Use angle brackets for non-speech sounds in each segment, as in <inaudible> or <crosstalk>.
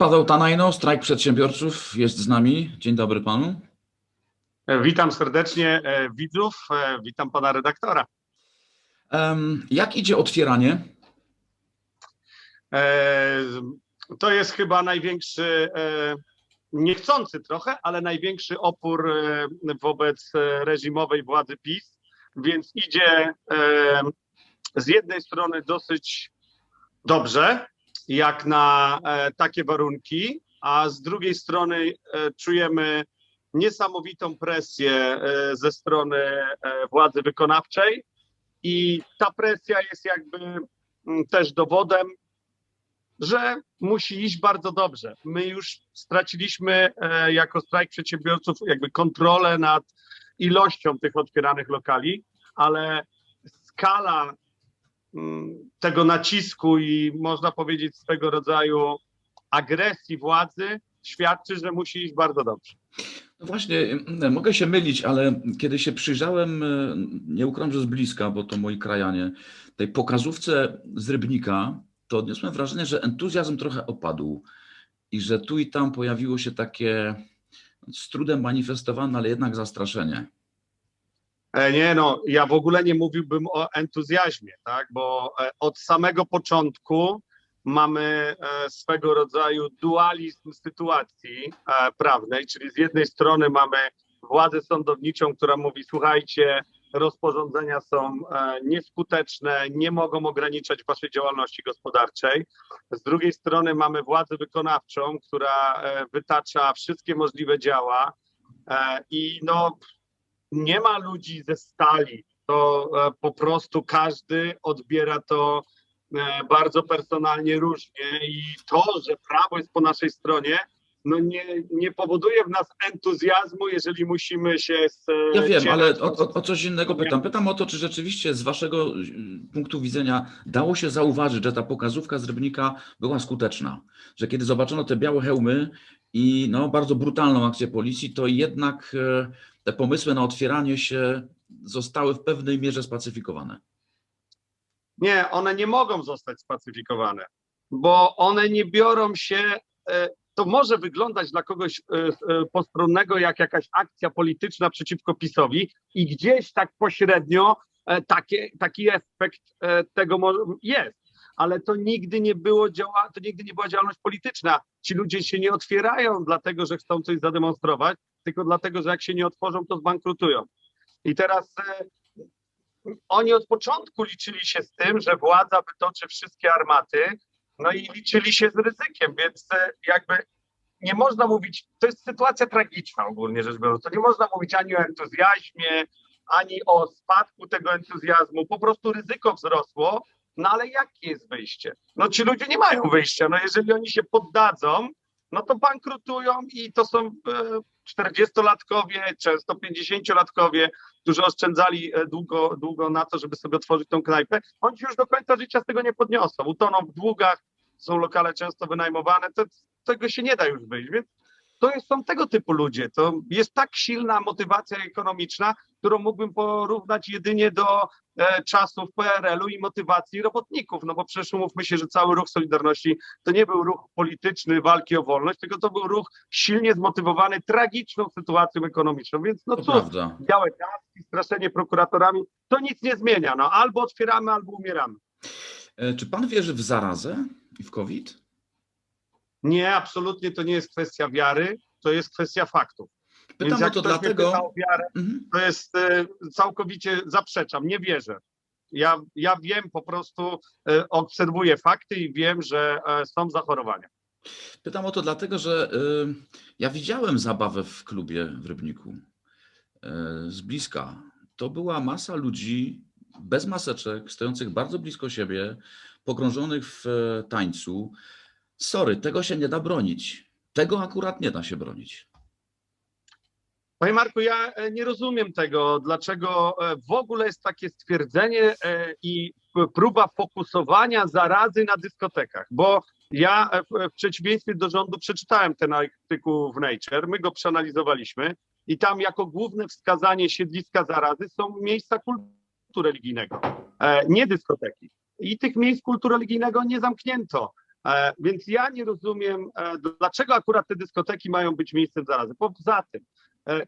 Paweł Tanajno, strajk przedsiębiorców jest z nami. Dzień dobry panu. E, Witam serdecznie e, widzów, e, witam pana redaktora. Jak idzie otwieranie? To jest chyba największy, niechcący trochę, ale największy opór wobec reżimowej władzy PiS, więc idzie z jednej strony dosyć dobrze, jak na e, takie warunki, a z drugiej strony e, czujemy niesamowitą presję e, ze strony władzy wykonawczej i ta presja jest jakby mm, też dowodem, że musi iść bardzo dobrze. My już straciliśmy jako strajk przedsiębiorców jakby kontrolę nad ilością tych otwieranych lokali, ale skala tego nacisku i można powiedzieć swego rodzaju agresji władzy świadczy, że musi iść bardzo dobrze. No właśnie, em, mogę się mylić, ale kiedy się przyjrzałem, e, nie że z bliska, bo to moi krajanie, tej pokazówce z Rybnika, to odniosłem wrażenie, że entuzjazm trochę opadł i że tu i tam pojawiło się takie z trudem manifestowane, ale jednak zastraszenie. E, Nie no, ja w ogóle nie mówiłbym o entuzjazmie, tak? Bo e, od samego początku mamy e, swego rodzaju dualizm sytuacji prawnej, czyli z jednej strony mamy władzę sądowniczą, która mówi: słuchajcie, rozporządzenia są nieskuteczne, nie mogą ograniczać waszej działalności gospodarczej. Z drugiej strony mamy władzę wykonawczą, która wytacza wszystkie możliwe działa i no nie ma ludzi ze stali. To e, po prostu każdy odbiera to e, bardzo personalnie różnie i to, że prawo jest po naszej stronie, no nie, nie powoduje w nas entuzjazmu, jeżeli musimy się z e, Ja wiem, ale o, o, o coś innego pytam. Pytam o to, czy rzeczywiście z waszego punktu widzenia dało się zauważyć, że ta pokazówka z Rybnika była skuteczna. Że kiedy zobaczono te białe hełmy i no, bardzo brutalną akcję policji, to jednak te pomysły na otwieranie się zostały w pewnej mierze spacyfikowane. Nie, one nie mogą zostać spacyfikowane, bo one nie biorą się. e, To może wyglądać dla kogoś e, e, postronnego jak jakaś akcja polityczna przeciwko PiSowi i gdzieś tak pośrednio takie, taki efekt tego jest. Ale to nigdy nie było to nigdy nie była działalność polityczna. Ci ludzie się nie otwierają dlatego, że chcą coś zademonstrować, tylko dlatego, że jak się nie otworzą, to zbankrutują. I teraz e, oni od początku liczyli się z tym, że władza wytoczy wszystkie armaty, no i liczyli się z ryzykiem, więc e, jakby nie można mówić, to jest sytuacja tragiczna ogólnie rzecz biorąc, to nie można mówić ani o entuzjazmie, ani o spadku tego entuzjazmu, po prostu ryzyko wzrosło, no ale jakie jest wyjście? No ci ludzie nie mają wyjścia, no jeżeli oni się poddadzą, no to bankrutują i to są e, 40-latkowie, często 50-latkowie, którzy oszczędzali e, długo, długo na to, żeby sobie otworzyć tą knajpę, oni już do końca życia z tego nie podniosą. Utoną w długach, są lokale często wynajmowane, to, tego się nie da już wyjść. Więc to jest, są tego typu ludzie. To jest tak silna motywacja ekonomiczna, którą mógłbym porównać jedynie do e, czasów PRL-u i motywacji robotników. No bo przecież umówmy się, że cały ruch Solidarności to nie był ruch polityczny walki o wolność, tylko to był ruch silnie zmotywowany tragiczną sytuacją ekonomiczną. Więc no cóż, białe kaski, straszenie prokuratorami, to nic nie zmienia. No, albo otwieramy, albo umieramy. E, Czy pan wierzy w zarazę i w COVID? Nie, absolutnie to nie jest kwestia wiary, to jest kwestia faktów. Pytam Więc o jak to ktoś mnie dlatego. pyta o wiarę, Mhm. to jest e, całkowicie zaprzeczam, nie wierzę. Ja, ja wiem po prostu, e, obserwuję fakty i wiem, że e, są zachorowania. Pytam o to dlatego, że ja widziałem zabawę w klubie w Rybniku z bliska. To była masa ludzi bez maseczek, stojących bardzo blisko siebie, pogrążonych w tańcu. Sorry, tego się nie da bronić. Tego akurat nie da się bronić. Panie Marku, ja e, nie rozumiem tego, dlaczego e, w ogóle jest takie stwierdzenie e, i próba fokusowania zarazy na dyskotekach, bo ja w- przeciwieństwie do rządu przeczytałem ten artykuł w Nature, my go przeanalizowaliśmy i tam jako główne wskazanie siedliska zarazy są miejsca kultu religijnego, nie dyskoteki. I tych miejsc kultu religijnego nie zamknięto. E, Więc ja nie rozumiem, e, dlaczego akurat te dyskoteki mają być miejscem zarazy. Poza tym, e,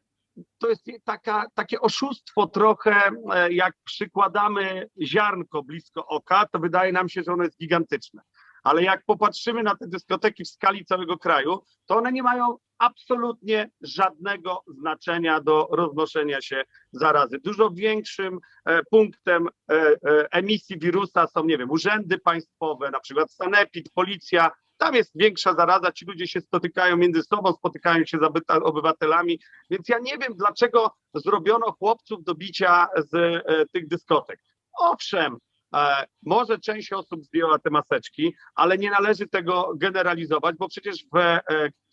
to jest taka, takie oszustwo trochę, jak przykładamy ziarnko blisko oka, to wydaje nam się, że ono jest gigantyczne. Ale jak popatrzymy na te dyskoteki w skali całego kraju, to one nie mają absolutnie żadnego znaczenia do roznoszenia się zarazy. Dużo większym e, punktem e, e, emisji wirusa są, nie wiem, urzędy państwowe, na przykład sanepid, policja. Tam jest większa zaraza, ci ludzie się spotykają między sobą, spotykają się z obywatelami, więc ja nie wiem, dlaczego zrobiono chłopców do bicia z tych dyskotek. Owszem, może część osób zdjęła te maseczki, ale nie należy tego generalizować, bo przecież w e,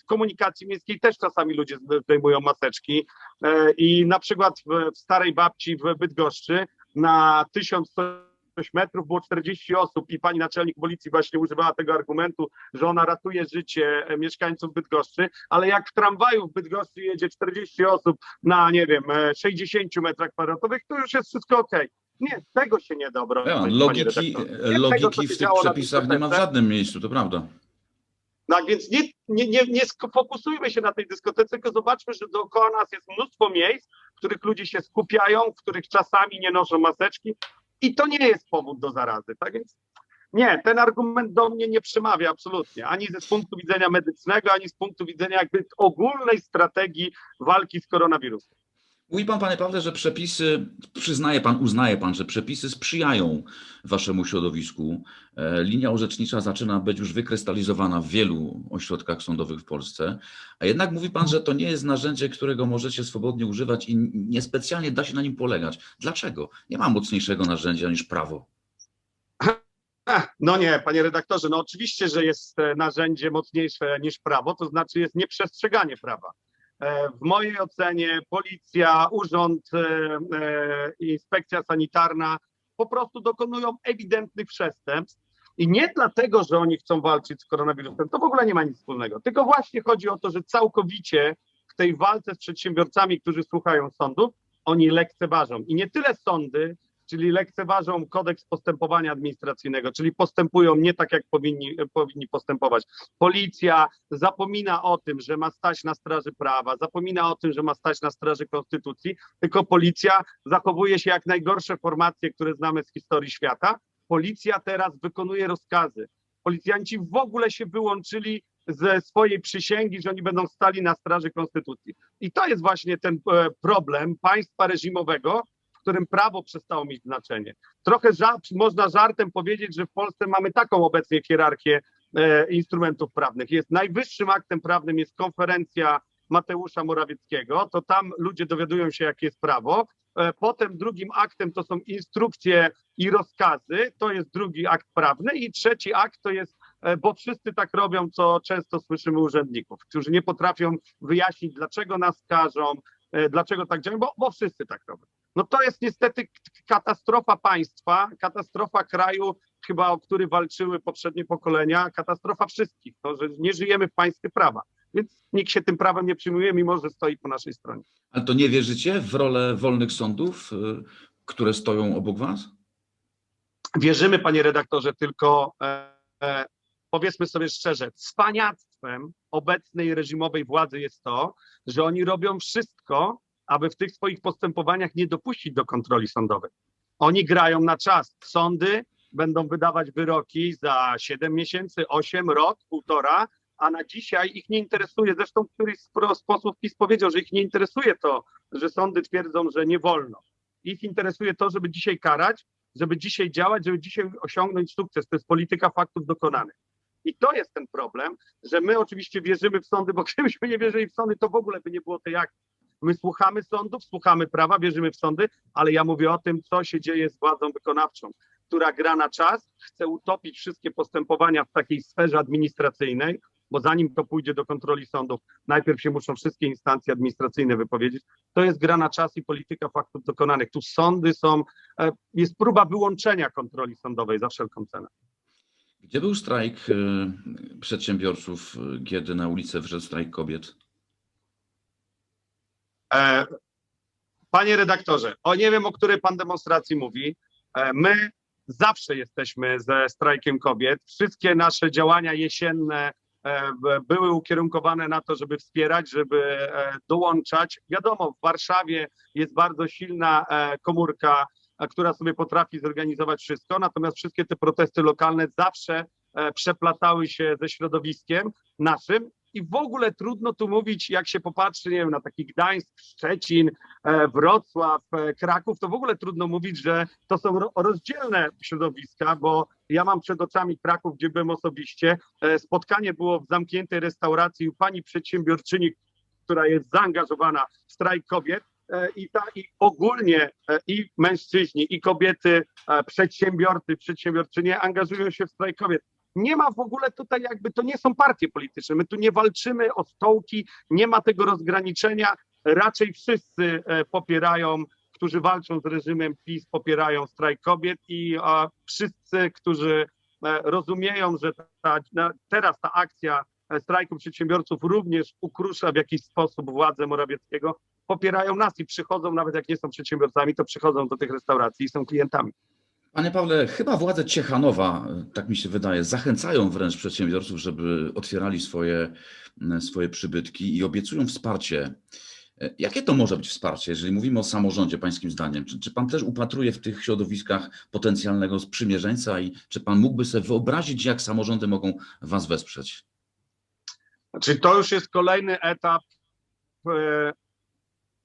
komunikacji miejskiej też czasami ludzie zdejmują maseczki e, i na przykład w, Starej Babci w Bydgoszczy na 1100 metrów było 40 osób i pani naczelnik policji właśnie używała tego argumentu, że ona ratuje życie e, mieszkańców Bydgoszczy, ale jak w tramwaju w Bydgoszczy jedzie 40 osób na, nie wiem, e, 60 metrach kwadratowych, to już jest wszystko okej. Nie, tego się nie da obronić. Ja, logiki tego, logiki się w tych przepisach nie ma w żadnym miejscu, to prawda. Tak więc nie, nie, nie, nie fokusujmy się na tej dyskotece, tylko zobaczmy, że dookoła nas jest mnóstwo miejsc, w których ludzie się skupiają, w których czasami nie noszą maseczki i to nie jest powód do zarazy. Tak więc nie, ten argument do mnie nie przemawia absolutnie, ani z punktu widzenia medycznego, ani z punktu widzenia jakby ogólnej strategii walki z koronawirusem. Mówi pan, panie Pawle, że przepisy, przyznaje pan, uznaje pan, że przepisy sprzyjają waszemu środowisku. E, Linia orzecznicza zaczyna być już wykrystalizowana w wielu ośrodkach sądowych w Polsce, a jednak mówi pan, że to nie jest narzędzie, którego możecie swobodnie używać i niespecjalnie da się na nim polegać. Dlaczego? Nie ma mocniejszego narzędzia niż prawo. No nie, panie redaktorze, no oczywiście, że jest e, narzędzie mocniejsze niż prawo, to znaczy jest nieprzestrzeganie prawa. E, W mojej ocenie policja, urząd, e, e, inspekcja sanitarna po prostu dokonują ewidentnych przestępstw i nie dlatego, że oni chcą walczyć z koronawirusem, to w ogóle nie ma nic wspólnego, tylko właśnie chodzi o to, że całkowicie w tej walce z przedsiębiorcami, którzy słuchają sądów, oni lekceważą. I nie tyle sądy, czyli lekceważą kodeks postępowania administracyjnego, czyli postępują nie tak, jak powinni, powinni postępować. Policja zapomina o tym, że ma stać na straży prawa, zapomina o tym, że ma stać na straży konstytucji, tylko policja zachowuje się jak najgorsze formacje, które znamy z historii świata. Policja teraz wykonuje rozkazy. Policjanci w ogóle się wyłączyli ze swojej przysięgi, że oni będą stali na straży konstytucji. I to jest właśnie ten e, problem państwa reżimowego, w którym prawo przestało mieć znaczenie. Trochę ża- można żartem powiedzieć, że w Polsce mamy taką obecnie hierarchię e, instrumentów prawnych. Jest najwyższym aktem prawnym jest konferencja Mateusza Morawieckiego, to tam ludzie dowiadują się, jakie jest prawo. E, Potem drugim aktem to są instrukcje i rozkazy, to jest drugi akt prawny i trzeci akt to jest, e, bo wszyscy tak robią, co często słyszymy urzędników, którzy nie potrafią wyjaśnić, dlaczego nas karzą, e, dlaczego tak działają, bo, bo wszyscy tak robią. No to jest niestety katastrofa państwa, katastrofa kraju, chyba o który walczyły poprzednie pokolenia, katastrofa wszystkich, to, że nie żyjemy w państwie prawa. Więc nikt się tym prawem nie przyjmuje, mimo że stoi po naszej stronie. Ale to nie wierzycie w rolę wolnych sądów, y, które stoją obok was? Wierzymy, panie redaktorze, tylko e, e, powiedzmy sobie szczerze, cwaniactwem obecnej reżimowej władzy jest to, że oni robią wszystko, aby w tych swoich postępowaniach nie dopuścić do kontroli sądowej. Oni grają na czas. Sądy będą wydawać wyroki za 7 miesięcy, 8, rok, półtora, a na dzisiaj ich nie interesuje. Zresztą któryś z posłów PiS powiedział, że ich nie interesuje to, że sądy twierdzą, że nie wolno. Ich interesuje to, żeby dzisiaj karać, żeby dzisiaj działać, żeby dzisiaj osiągnąć sukces. To jest polityka faktów dokonanych. I to jest ten problem, że my oczywiście wierzymy w sądy, bo <laughs> gdybyśmy nie wierzyli w sądy, to w ogóle by nie było tej akcji. My słuchamy sądów, słuchamy prawa, wierzymy w sądy, ale ja mówię o tym, co się dzieje z władzą wykonawczą, która gra na czas, chce utopić wszystkie postępowania w takiej sferze administracyjnej, bo zanim to pójdzie do kontroli sądów, najpierw się muszą wszystkie instancje administracyjne wypowiedzieć. To jest gra na czas i polityka faktów dokonanych. Tu sądy są, e, jest próba wyłączenia kontroli sądowej za wszelką cenę. Gdzie był strajk y, przedsiębiorców, kiedy na ulicę wszedł strajk kobiet? E, Panie redaktorze, o nie wiem, o której pan demonstracji mówi. E, My zawsze jesteśmy ze strajkiem kobiet. Wszystkie nasze działania jesienne e, były ukierunkowane na to, żeby wspierać, żeby dołączać. Wiadomo, w Warszawie jest bardzo silna komórka, która sobie potrafi zorganizować wszystko, natomiast wszystkie te protesty lokalne zawsze przeplatały się ze środowiskiem naszym i w ogóle trudno tu mówić, jak się popatrzy, nie wiem, na taki Gdańsk, Szczecin, e, Wrocław, e, Kraków, to w ogóle trudno mówić, że to są ro- rozdzielne środowiska, bo ja mam przed oczami Kraków, gdzie byłem osobiście. E, Spotkanie było w zamkniętej restauracji u pani przedsiębiorczyni, która jest zaangażowana w strajk kobiet. I, ta, I ogólnie i mężczyźni, i kobiety, przedsiębiorcy, przedsiębiorczynie angażują się w strajk kobiet. Nie ma w ogóle tutaj jakby, to nie są partie polityczne, my tu nie walczymy o stołki, nie ma tego rozgraniczenia, raczej wszyscy e, popierają, którzy walczą z reżimem PiS, popierają strajk kobiet i a, wszyscy, którzy e, rozumieją, że ta, teraz ta akcja e, strajku przedsiębiorców również ukrusza w jakiś sposób władzę Morawieckiego, popierają nas i przychodzą, nawet jak nie są przedsiębiorcami, to przychodzą do tych restauracji i są klientami. Panie Pawle, chyba władze Ciechanowa, tak mi się wydaje, zachęcają wręcz przedsiębiorców, żeby otwierali swoje, swoje przybytki i obiecują wsparcie. Jakie to może być wsparcie, jeżeli mówimy o samorządzie, pańskim zdaniem? Czy, czy pan też upatruje w tych środowiskach potencjalnego sprzymierzeńca i czy pan mógłby sobie wyobrazić, jak samorządy mogą was wesprzeć? Znaczy, to już jest kolejny etap e,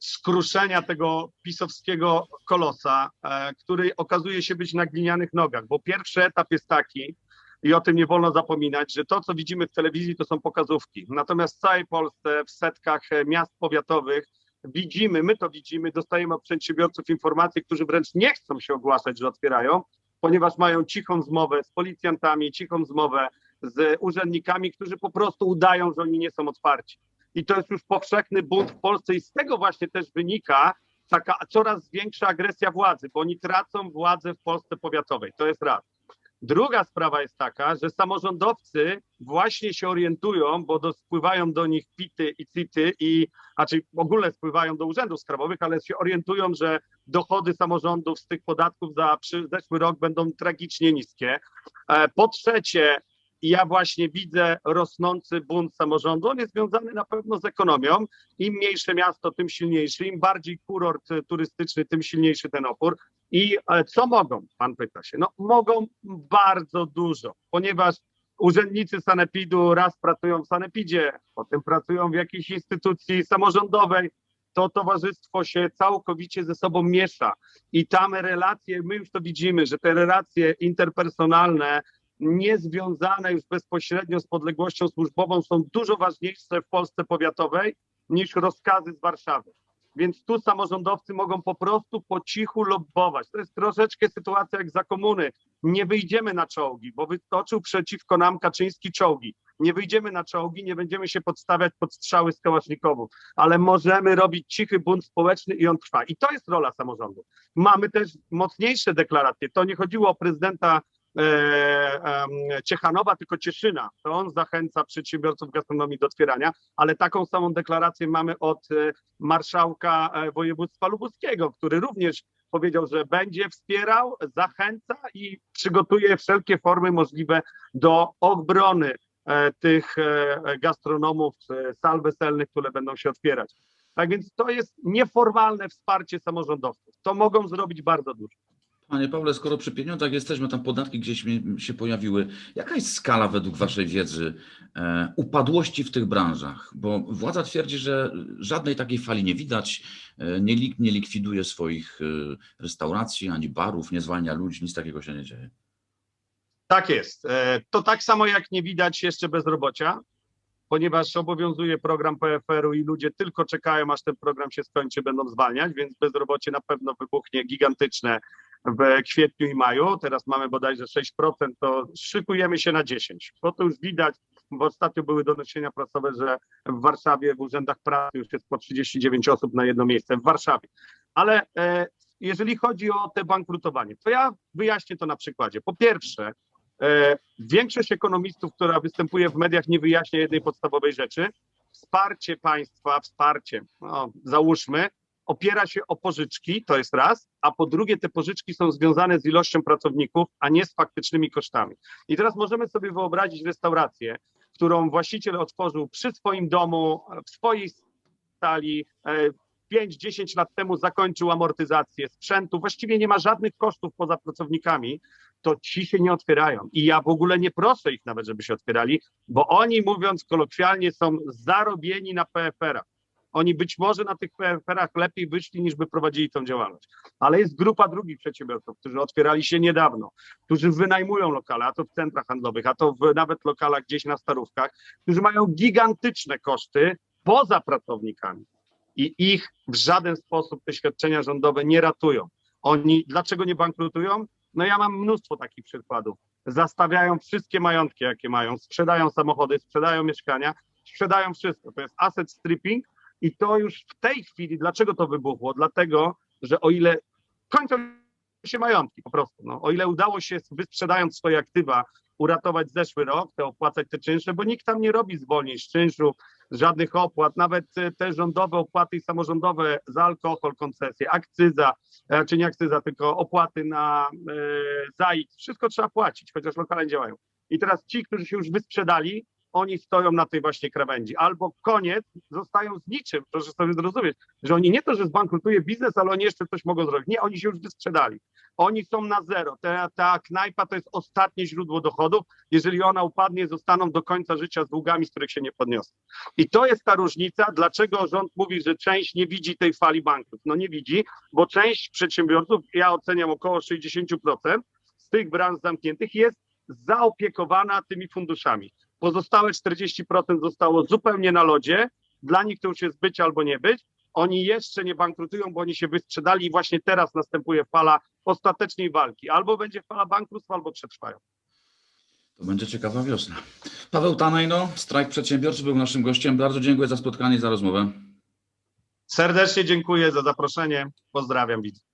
skruszenia tego pisowskiego kolosa, e, który okazuje się być na glinianych nogach, bo pierwszy etap jest taki, i o tym nie wolno zapominać, że to, co widzimy w telewizji, to są pokazówki. Natomiast w całej Polsce, w setkach e, miast powiatowych, widzimy, my to widzimy, dostajemy od przedsiębiorców informacje, którzy wręcz nie chcą się ogłaszać, że otwierają, ponieważ mają cichą zmowę z policjantami, cichą zmowę z urzędnikami, którzy po prostu udają, że oni nie są otwarci. I to jest już powszechny bunt w Polsce i z tego właśnie też wynika taka coraz większa agresja władzy, bo oni tracą władzę w Polsce powiatowej. To jest raz. Druga sprawa jest taka, że samorządowcy właśnie się orientują, bo do, spływają do nich pity i city i, znaczy w ogóle spływają do urzędów skarbowych, ale się orientują, że dochody samorządów z tych podatków za przy, zeszły rok będą tragicznie niskie. E, Po trzecie, ja właśnie widzę rosnący bunt samorządu. On jest związany na pewno z ekonomią. Im mniejsze miasto, tym silniejszy. Im bardziej kurort turystyczny, tym silniejszy ten opór. I e, co mogą? Pan pyta się. No mogą bardzo dużo, ponieważ urzędnicy sanepidu raz pracują w sanepidzie, potem pracują w jakiejś instytucji samorządowej. To towarzystwo się całkowicie ze sobą miesza i tam relacje, my już to widzimy, że te relacje interpersonalne niezwiązane już bezpośrednio z podległością służbową są dużo ważniejsze w Polsce powiatowej niż rozkazy z Warszawy. Więc tu samorządowcy mogą po prostu po cichu lobbować. To jest troszeczkę sytuacja jak za komuny. Nie wyjdziemy na czołgi, bo wytoczył przeciwko nam Kaczyński czołgi. Nie wyjdziemy na czołgi, nie będziemy się podstawiać pod strzały z ale możemy robić cichy bunt społeczny i on trwa. I to jest rola samorządu. Mamy też mocniejsze deklaracje. To nie chodziło o prezydenta Ciechanowa, tylko Cieszyna. To on zachęca przedsiębiorców gastronomii do otwierania, ale taką samą deklarację mamy od e, marszałka e, województwa lubuskiego, który również powiedział, że będzie wspierał, zachęca i przygotuje wszelkie formy możliwe do obrony e, tych e, gastronomów, e, sal weselnych, które będą się otwierać. Tak więc to jest nieformalne wsparcie samorządowców. To mogą zrobić bardzo dużo. Panie Pawle, skoro przy pieniądzach jesteśmy, tam podatki gdzieś się pojawiły. Jaka jest skala według Waszej wiedzy e, upadłości w tych branżach? Bo władza twierdzi, że żadnej takiej fali nie widać, e, nie, lik, nie likwiduje swoich e, restauracji ani barów, nie zwalnia ludzi, nic takiego się nie dzieje. Tak jest. To tak samo jak nie widać jeszcze bezrobocia, ponieważ obowiązuje program PFR-u i ludzie tylko czekają, aż ten program się skończy, będą zwalniać, więc bezrobocie na pewno wybuchnie gigantyczne w kwietniu i maju. Teraz mamy bodajże 6%, to szykujemy się na 10%. Bo to już widać, bo ostatnio były doniesienia prasowe, że w Warszawie w urzędach pracy już jest po 39 osób na jedno miejsce w Warszawie. Ale e, jeżeli chodzi o te bankrutowanie, to ja wyjaśnię to na przykładzie. Po pierwsze, E, Większość ekonomistów, która występuje w mediach, nie wyjaśnia jednej podstawowej rzeczy. Wsparcie państwa, wsparcie, no, załóżmy, opiera się o pożyczki, to jest raz, a po drugie te pożyczki są związane z ilością pracowników, a nie z faktycznymi kosztami. I teraz możemy sobie wyobrazić restaurację, którą właściciel otworzył przy swoim domu, w swojej stali, e, 5-10 lat temu zakończył amortyzację sprzętu, właściwie nie ma żadnych kosztów poza pracownikami, to ci się nie otwierają. I ja w ogóle nie proszę ich nawet, żeby się otwierali, bo oni, mówiąc kolokwialnie, są zarobieni na PFR-ach. Oni być może na tych PFR-ach lepiej wyszli, niż by prowadzili tą działalność. Ale jest grupa drugich przedsiębiorców, którzy otwierali się niedawno, którzy wynajmują lokale, a to w centrach handlowych, a to w nawet lokalach gdzieś na starówkach, którzy mają gigantyczne koszty poza pracownikami. I ich w żaden sposób te świadczenia rządowe nie ratują. Oni dlaczego nie bankrutują? No ja mam mnóstwo takich przykładów. Zastawiają wszystkie majątki, jakie mają, sprzedają samochody, sprzedają mieszkania, sprzedają wszystko. To jest asset stripping i to już w tej chwili, dlaczego to wybuchło? Dlatego, że o ile kończą się majątki po prostu, no, o ile udało się wysprzedając swoje aktywa uratować zeszły rok, te opłacać te czynsze, bo nikt tam nie robi zwolnień z czynszu, żadnych opłat, nawet e, te rządowe opłaty i samorządowe za alkohol, koncesje, akcyza, e, czy nie akcyza, tylko opłaty na e, wszystko trzeba płacić, chociaż lokale działają. I teraz ci, którzy się już wysprzedali, oni stoją na tej właśnie krawędzi. Albo koniec, zostają z niczym, proszę sobie zrozumieć, że oni nie to, że zbankrutuje biznes, ale oni jeszcze coś mogą zrobić. Nie, oni się już wysprzedali. Oni są na zero. Ta, ta knajpa to jest ostatnie źródło dochodów. Jeżeli ona upadnie, zostaną do końca życia z długami, z których się nie podniosą. I to jest ta różnica, dlaczego rząd mówi, że część nie widzi tej fali banków. No nie widzi, bo część przedsiębiorców, ja oceniam około 60% z tych branż zamkniętych jest zaopiekowana tymi funduszami. Pozostałe 40% zostało zupełnie na lodzie. Dla nich to już jest być albo nie być. Oni jeszcze nie bankrutują, bo oni się wysprzedali i właśnie teraz następuje fala ostatecznej walki. Albo będzie fala bankructw, albo przetrwają. To będzie ciekawa wiosna. Paweł Tanajno, strajk przedsiębiorczy był naszym gościem. Bardzo dziękuję za spotkanie i za rozmowę. Serdecznie dziękuję za zaproszenie. Pozdrawiam widzów.